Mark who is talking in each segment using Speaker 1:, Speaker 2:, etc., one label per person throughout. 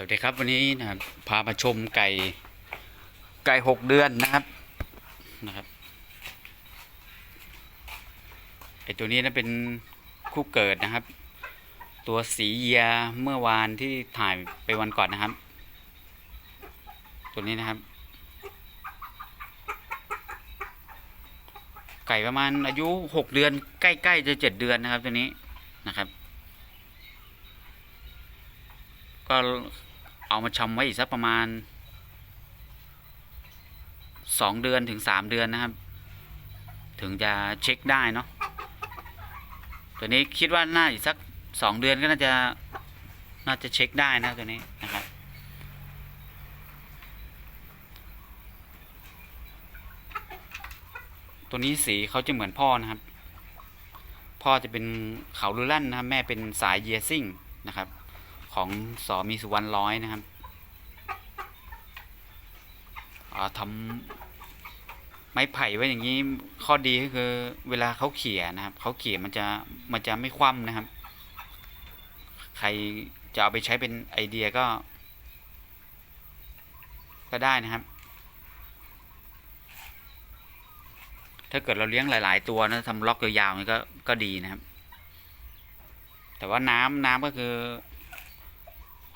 Speaker 1: สวัสดีครับวันนี้นะครับพามาชมไก่ไก่หกเดือนนะครับนะครับไอตัวนี้นะเป็นคู่เกิดนะครับ ตัวสีเยียเมื่อวานที่ถ่ายไปวันก่อนนะครับ ตัวนี้นะครับ ไก่ประมาณอายุหกเดือน ใกล้ๆจะเจ็ดเดือนนะครับตัวนี้นะครับก็ เอามาชำไว้อีกสักประมาณสองเดือนถึงสามเดือนนะครับ ถึงจะเช็คได้เนาะตัวนี้คิดว่าน่าอีกสักสองเดือนก็น่าจะน่าจะเช็คได้นะตัวนี้นะครับ ตัวนี้สีเขาจะเหมือนพ่อนะครับ พ่อจะเป็นเขาลูลั่นนะครับ แม่เป็นสายเยซิ่งนะครับ ของสอมีสุวรรณร้อยนะครับอ่าทำไม้ไผ่ไว้อย่างนี้ข้อดีก็คือ เวลาเขาเขี่ยนะครับเขาเขี่ยมันจะมันจะไม่คว่ำนะครับ ใครจะเอาไปใช้เป็นไอเดียก็ ก็ได้นะครับ ถ้าเกิดเราเลี้ยงหลาย ๆ ตัวนะทำล็อกยาวๆนี่ก็ก็ดีนะครับ แต่ว่าน้ำน้ำก็คือ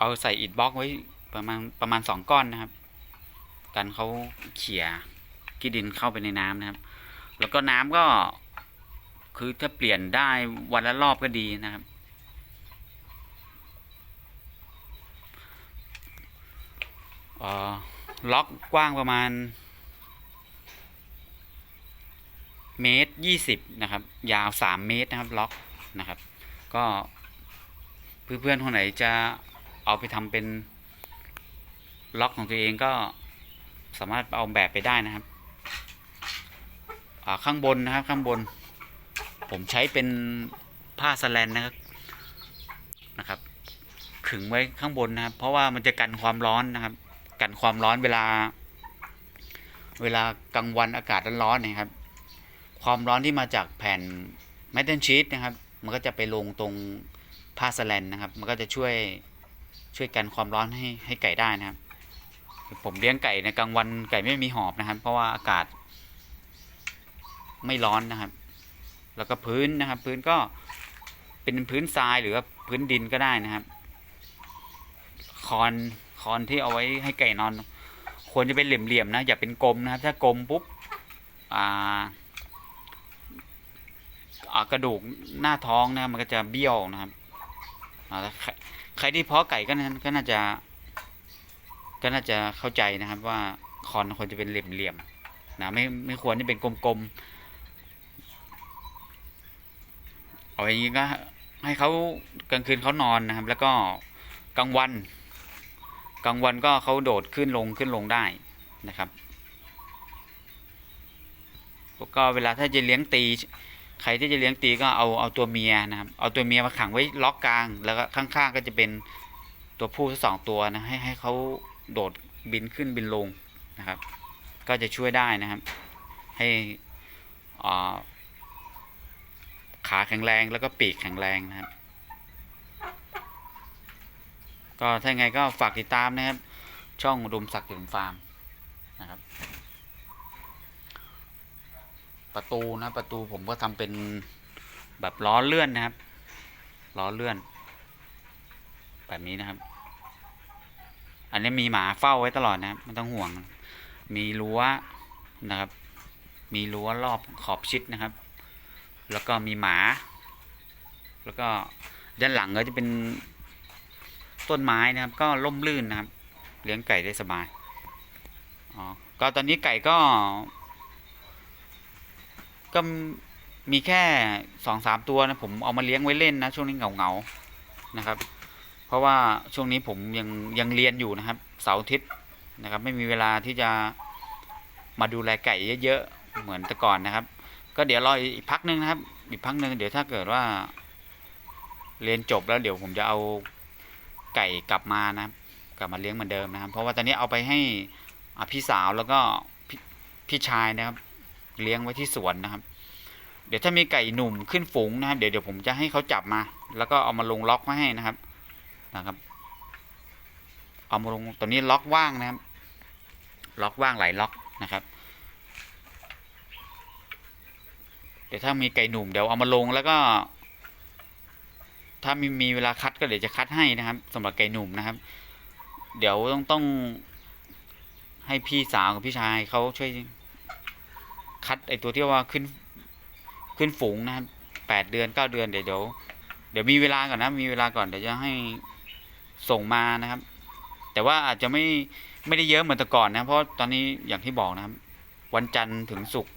Speaker 1: เอาใส่อิฐบล็อกไว้ประมาณประมาณสองก้อนนะครับ กันเขาเขี่ยขี้ดินเข้าไปในน้ำนะครับ แล้วก็น้ำก็ คือถ้าเปลี่ยนได้วันละรอบก็ดีนะครับออล็อกกว้างประมาณ เมตรยี่สิบนะครับ ยาวสามเมตรนะครับ ล็อกนะครับ ก็เพื่อนๆคนไหนจะ เอาไปทำเป็นล็อกของตัวเองก็สามารถเอาแบบไปได้นะครับข้างบนนะครับข้างบน ผมใช้เป็นผ้าสแลนนะครับนะครับขึงไว้ข้างบนนะครับ เพราะว่ามันจะกันความร้อนนะครับ กันความร้อนเวลา เวลากลางวันอากาศร้อนๆนะครับ ความร้อนที่มาจากแผ่นแมตเทนชีตนะครับ มันก็จะไปลงตรงผ้าสแลนนะครับ มันก็จะช่วย ช่วยกันความร้อนให้ให้ไก่ได้นะครับ ผมเลี้ยงไก่ในกลางวันไก่ไม่มีหอบนะครับ เพราะว่าอากาศ ไม่ร้อนนะครับ แล้วก็พื้นนะครับ พื้นก็เป็นพื้นทรายหรือว่าพื้นดินก็ได้นะครับ คอนคอนที่เอาไว้ให้ไก่นอน ควรจะเป็นเหลี่ยมๆนะอย่าเป็นกลมนะครับ ถ้ากลมปุ๊บอ่าอากระดูกหน้าท้องนะมันก็จะเบี้ยวนะครับ ใครที่เพาะไก่ก็นั้นก็น่าจะ ก็น่าจะเข้าใจนะครับ ว่าคอนควรจะเป็นเหลี่ยมๆนะไม่ไม่ควรที่เป็นกลมๆเอาอย่างนี้ก็ให้เขากลางคืนเขานอนนะครับ แล้วก็กลางวัน กลางวันก็เขาโดดขึ้นลงขึ้นลงได้นะครับแล้วก็เวลาถ้าจะเลี้ยงตี ใครที่จะเลี้ยงตีก็เอาเอาตัวเมียนะครับ เอาตัวเมียมาขังไว้ล็อกกลาง แล้วก็ข้างๆก็จะเป็นตัวผู้สองตัวนะให้ให้เขาโดดบินขึ้นบินลงนะครับ ก็จะช่วยได้นะครับ ให้อ่าขาแข็งแรงแล้วก็ปีกแข็งแรงนะครับ ก็ถ้าไงก็ฝากติดตามนะครับ ช่องอุดมศักดิ์ถึงฟาร์มนะครับ ประตูนะประตูผมก็ทำเป็นแบบล้อเลื่อนนะครับล้อเลื่อน แบบนี้นะครับ อันนี้มีหมาเฝ้าไว้ตลอดนะครับไม่ต้องห่วง มีรั้วนะครับ มีรั้วรอบขอบชิดนะครับ แล้วก็มีหมา แล้วก็ด้านหลังก็จะเป็นต้นไม้นะครับ ก็ล่มลื่นนะครับ เลี้ยงไก่ได้สบายอ๋อก็ตอนนี้ไก่ก็ ก็มีแค่สองสามตัวนะผมเอามาเลี้ยงไว้เล่นนะช่วงนี้เหงาๆนะครับ เพราะว่าช่วงนี้ผมยังยังเรียนอยู่นะครับ เสาร์อาทิตย์นะครับ ไม่มีเวลาที่จะมาดูแลไก่เยอะๆเหมือนแต่ก่อนนะครับ ก็เดี๋ยวรออีกพักหนึงนะครับ อีกพักหนึ่งเดี๋ยวถ้าเกิดว่า เรียนจบแล้วเดี๋ยวผมจะเอาไก่กลับมานะครับ กลับมาเลี้ยงเหมือนเดิมนะครับ เพราะว่าตอนนี้เอาไปให้อพี่สาวแล้วก็พี่พี่ชายนะครับ เลี้ยงไว้ที่สวนนะครับ เดี๋ยวถ้ามีไก่หนุ่มขึ้นฝูงนะครับ เดี๋ยวเดี๋ยวผมจะให้เขาจับมา แล้วก็เอามาลงล็อกไว้ให้นะครับนะครับ เอามาลงตอนนี้ล็อกว่างนะครับ ล็อกว่างหลายล็อกนะครับเดี๋ยวถ้ามีไก่หนุ่มเดี๋ยวเอามาลงแล้วก็ ถ้ามีมีเวลาคัดก็เดี๋ยวจะคัดให้นะครับสำหรับไก่หนุ่มนะครับ เดี๋ยวต้องต้องให้พี่สาวกับพี่ชายเขาช่วย คัดไอตัวที่ว่าขึ้นขึ้นฝูงนะครับแปดเดือนเก้าเดือนเดี๋ยวเดี๋ยวเดี๋ยวมีเวลาก่อนนะมีเวลาก่อนเดี๋ยวจะให้ส่งมานะครับ แต่ว่าอาจจะไม่ไม่ได้เยอะเหมือนแต่ก่อนนะเพราะตอนนี้อย่างที่บอกนะครับ วันจันทร์ถึงศุกร์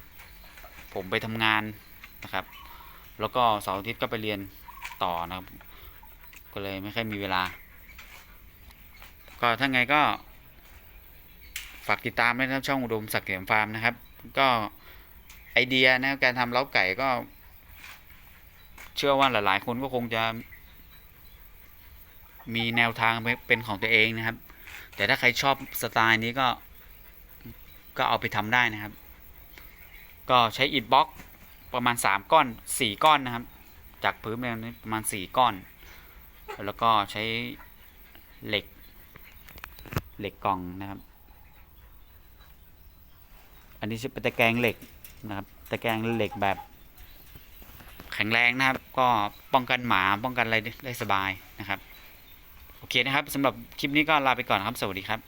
Speaker 1: ผมไปทำงานนะครับ แล้วก็เสาร์อาทิตย์ก็ไปเรียนต่อนะครับ ก็เลยไม่ค่อยมีเวลา ก็ถ้าไงก็ฝากติดตามด้วยนะครับช่องอุดมศักดิ์เหลี่ยมฟาร์มนะครับ ก็ ไอเดียนะการทำเล้าไก่ก็ เชื่อว่าหลาย ๆ คนก็คงจะ มีแนวทางเป็นของตัวเองนะครับ แต่ถ้าใครชอบสไตล์นี้ก็ก็เอาไปทำได้นะครับ ก็ใช้อิฐบล็อกประมาณสามก้อนสี่ก้อนนะครับ จากพื้นเนี่ยประมาณสี่ก้อน แล้วก็ใช้เหล็ก เหล็กกล่องนะครับ อันนี้เป็นตะแกรงเหล็ก นะครับตะแกรงเหล็กแบบแข็งแรงนะครับ ก็ป้องกันหมาป้องกันอะไรได้สบายนะครับ โอเคนะครับสำหรับคลิปนี้ก็ลาไปก่อนครับ สวัสดีครับ